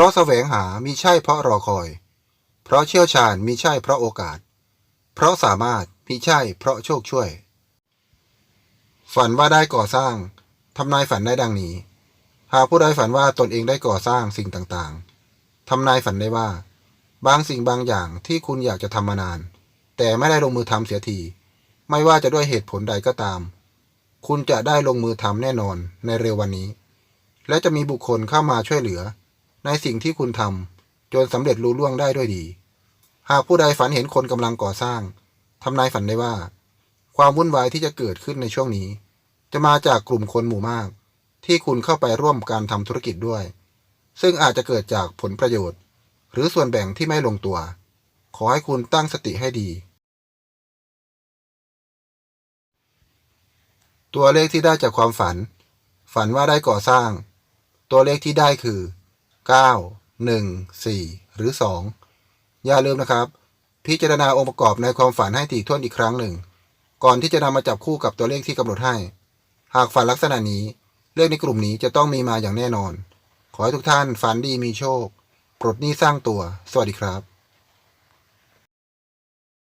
ราะแสวงหามิใช่เพราะรอคอย เพราะเชี่ยวชาญมิใช่เพราะโอกาส เพราะสามารถมิใช่เพราะโชคช่วย ฝันว่าได้ก่อสร้างทำนายฝันได้ดังนี้ หากผู้ใดฝันว่าตนเองได้ก่อสร้างสิ่งต่างๆทำนายฝันได้ว่า บางสิ่งบางอย่างที่คุณอยากจะทำมานาน แต่ไม่ได้ลงมือทำเสียที ไม่ว่าจะด้วยเหตุผลใดก็ตาม คุณจะได้ลงมือทำแน่นอนในเร็ววันนี้ และจะมีบุคคลเข้ามาช่วยเหลือ ในสิ่งที่คุณทำจนสำเร็จลุล่วงได้ด้วยดี หากผู้ใดฝันเห็นคนกำลังก่อสร้างทำนายฝันได้ว่า ความวุ่นวายที่จะเกิดขึ้นในช่วงนี้ จะมาจากกลุ่มคนหมู่มาก ที่คุณเข้าไปร่วมการทำธุรกิจด้วย ซึ่งอาจจะเกิดจากผลประโยชน์ หรือส่วนแบ่งที่ไม่ลงตัว ขอให้คุณตั้งสติให้ดี ตัวเลขที่ได้จากความฝัน ฝันว่าได้ก่อสร้าง ตัวเลขที่ได้คือ 9 1 4 หรือ 2 อย่าลืมนะครับ พิจารณาองค์ประกอบในความฝันให้ถี่ถ้วนอีกครั้งหนึ่ง ก่อนที่จะนำมาจับคู่กับตัวเลขที่กำหนดให้ หากฝันลักษณะนี้ เลขในกลุ่มนี้จะต้องมีมาอย่างแน่นอน ขอให้ทุกท่านฝันดีมีโชค ปลดหนี้สร้างตัว สวัสดีครับ